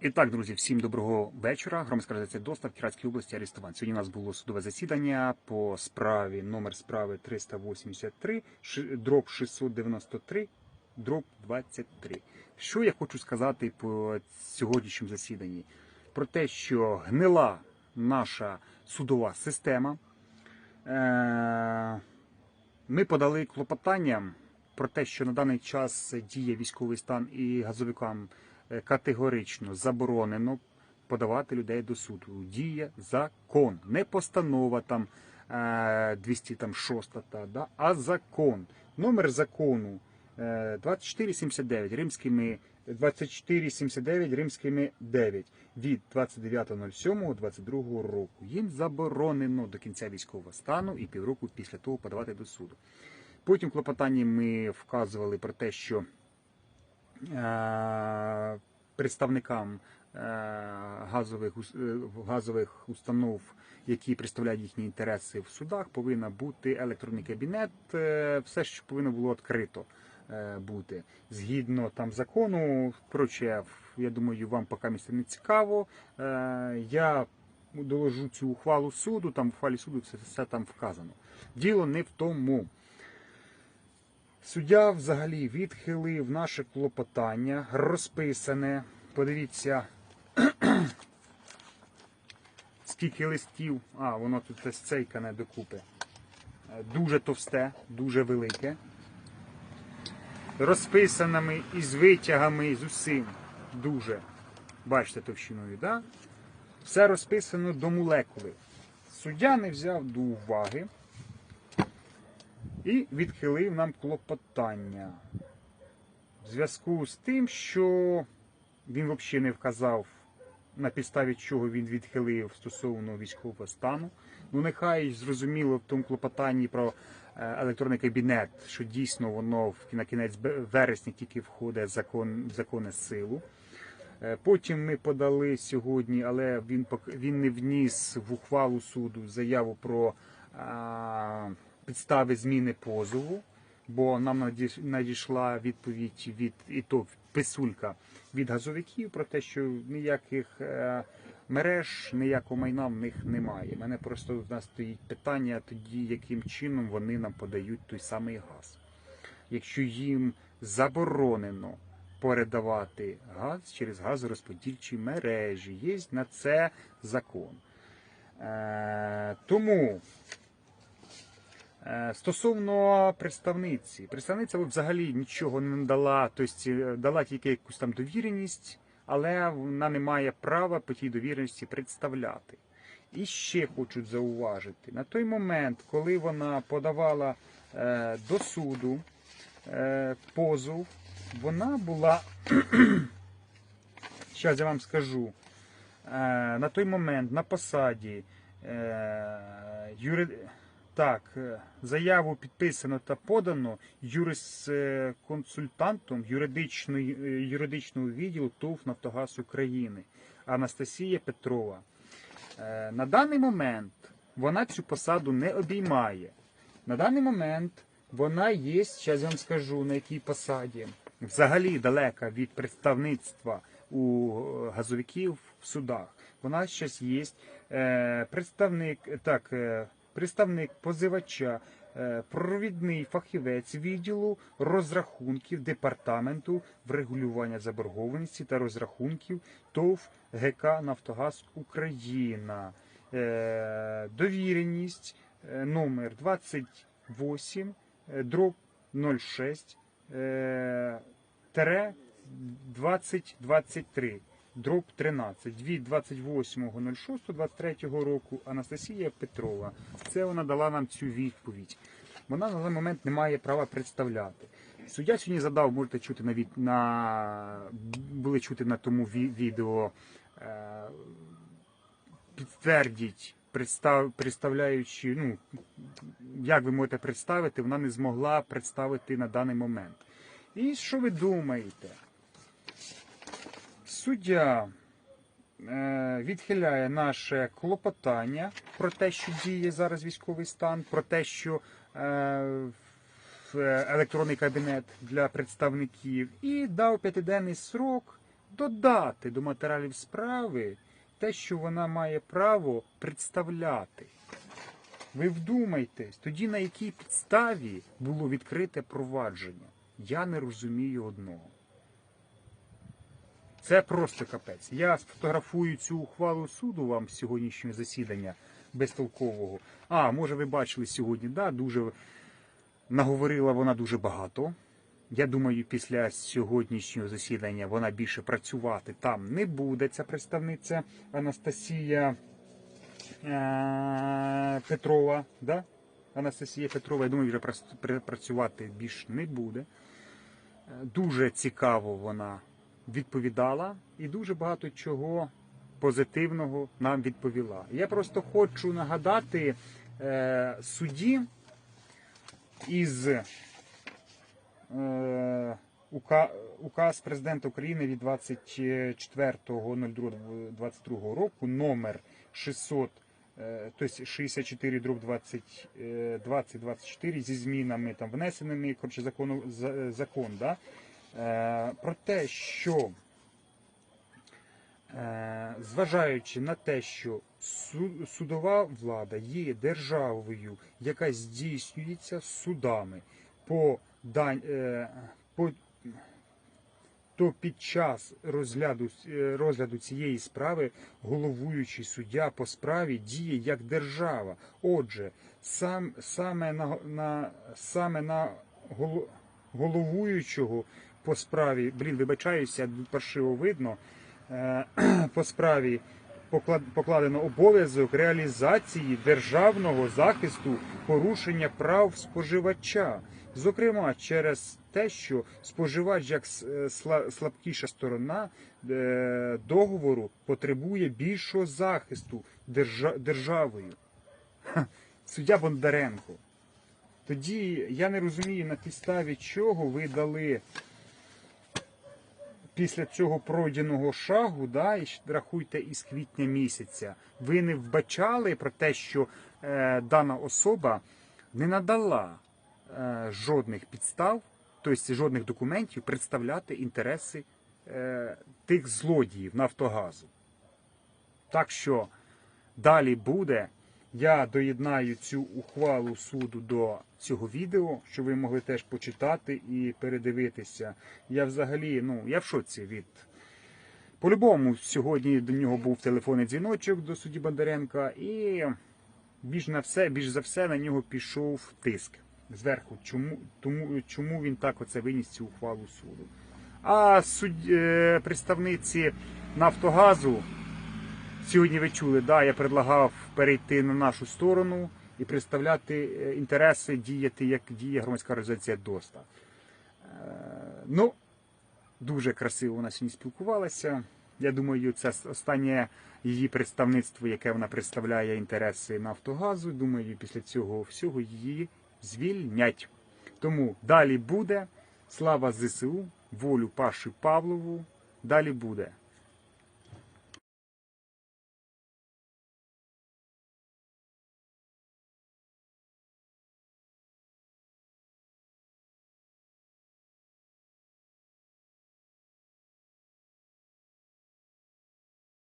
І так, друзі, всім доброго вечора. Громадська організація «Достав» Кіратській області арестувань. Сьогодні у нас було судове засідання по справі номер справи 383, дроб 693, дроб 23. Що я хочу сказати по сьогоднішньому засіданні? Про те, що гнила наша судова система. Е- Ми подали клопотання про те, що на даний час діє військовий стан і газовикам категорично заборонено подавати людей до суду. Діє закон, не постанова там е, 206, та, да, а закон. Номер закону е, 2479 римськими 2479 римськими 9 від 29.07.22 року. Їм заборонено до кінця військового стану і півроку після того подавати до суду. Потім в клопотанні ми вказували про те, що е, представникам е, газових, е, газових установ, які представляють їхні інтереси в судах, повинен бути електронний кабінет. е, Все що повинно було відкрито е, бути. Згідно там закону, коротше, я думаю, вам поки місце не цікаво. Е, Я доложу цю ухвалу суду, там в ухвалі суду це все там вказано. Діло не в тому. Суддя взагалі відхилив наше клопотання, розписане. Подивіться, скільки листів. А, воно тут сцейкане докупи. Е, Дуже товсте, дуже велике. Розписаними із витягами, з усім. Дуже. Бачите товщиною, да? Все розписано до молекули. Суддя не взяв до уваги і відхилив нам клопотання. В зв'язку з тим, що він взагалі не вказав, на підставі чого він відхилив стосовно військового стану. Ну, нехай зрозуміло в тому клопотанні про е, електронний кабінет, що дійсно воно в- на кінець вересня тільки входить закон, в закони силу. Е, Потім ми подали сьогодні, але він він не вніс в ухвалу суду заяву про а, підстави зміни позову, бо нам надійшла відповідь від і то писулька від газовиків про те, що ніяких е, мереж, ніякого майна в них немає. У мене просто в нас стоїть питання тоді, яким чином вони нам подають той самий газ. Якщо їм заборонено передавати газ через газорозподільчі мережі. Є на це закон. Е, тому стосовно представниці, представниця взагалі нічого не дала, тобто е, дала тільки якусь там довіреність, але вона не має права по тій довіреності представляти. І ще хочуть зауважити, на той момент, коли вона подавала е, до суду е, позов, вона була, зараз я вам скажу, е, на той момент на посаді е, юри... так, е, заяву підписано та подано юрисконсультантом юридичної, е, юридичного відділу ТОВ Нафтогаз України Анастасія Петрова. Е, На даний момент вона цю посаду не обіймає. На даний момент вона є, зараз я вам скажу, на якій посаді. Взагалі далека від представництва у е, газовиків в судах. Вона зараз є е, представник, так, е, представник позивача, е, провідний фахівець відділу розрахунків департаменту врегулювання заборгованості та розрахунків ТОВ ГК Нафтогаз Україна. Е, довіреність е, номер 28 е, дроб 06 е, тере 2023 дроб 13 від 28.06.23 року Анастасія Петрова. Це вона дала нам цю відповідь. Вона на даний момент не має права представляти. Суддя сьогодні задав, можете чути на від на були чути на тому ві- відео. Е, підтвердіть, представ, представляючи, ну, як ви можете представити, вона не змогла представити на даний момент. І що ви думаєте? Суддя е, відхиляє наше клопотання про те, що діє зараз військовий стан, про те, що е, електронний кабінет для представників, і дав п'ятиденний срок додати до матеріалів справи те, що вона має право представляти. Ви вдумайтесь, тоді на якій підставі було відкрите провадження? Я не розумію одного. Це просто капець. Я сфотографую цю ухвалу суду вам сьогоднішнього засідання безтолкового. А, може, ви бачили сьогодні, да, дуже наговорила вона дуже багато. Я думаю, після сьогоднішнього засідання вона більше працювати там не буде. Ця представниця Анастасія е, Петрова. Да? Анастасія Петрова, я думаю, вже працювати більш не буде. Е, Дуже цікаво вона відповідала і дуже багато чого позитивного нам відповіла. Я просто хочу нагадати е, судді із е, указ президента України від 24.02.22 року номер 600 е, тобто 64 дроб 20, е, 2024 зі змінами там внесеними коротше, закону, закон, да? Е, про те, що е, зважаючи на те, що судова влада є державою, яка здійснюється судами по е, по то під час розгляду, розгляду цієї справи головуючий суддя по справі діє як держава. Отже, сам, саме на, на, саме на голо- головуючого по справі, блін, вибачаюся, паршиво видно, е, по справі покладено обов'язок реалізації державного захисту порушення прав споживача. Зокрема, через те, що споживач як е, сла- слабкіша сторона е, договору потребує більшого захисту держа- державою. Суддя Бондаренко. Тоді я не розумію, на підставі чого ви дали після цього пройденого шагу, да, і рахуйте із квітня місяця, ви не вбачали про те, що е, дана особа не надала е, жодних підстав, тобто жодних документів представляти інтереси е, тих злодіїв Нафтогазу. Так що далі буде. Я доєднаю цю ухвалу суду до цього відео, щоб ви могли теж почитати і передивитися. Я взагалі, ну, я в шоці від. По-любому, сьогодні до нього був телефонний дзвіночок до судді Бондаренка, і більш на все, більш за все на нього пішов тиск зверху. Чому, тому, чому він так оце виніс цю ухвалу суду? А судд... е, представниці Нафтогазу Сьогодні ви чули, да, я предлагав перейти на нашу сторону і представляти е, інтереси, діяти, як діє громадська організація ДОСТА. Е, Ну, дуже красиво вона сьогодні спілкувалася. Я думаю, це останнє її представництво, яке вона представляє інтереси Нафтогазу. Думаю, після цього всього її звільнять. Тому далі буде. Слава ЗСУ, волю Паші Павлову. Далі буде.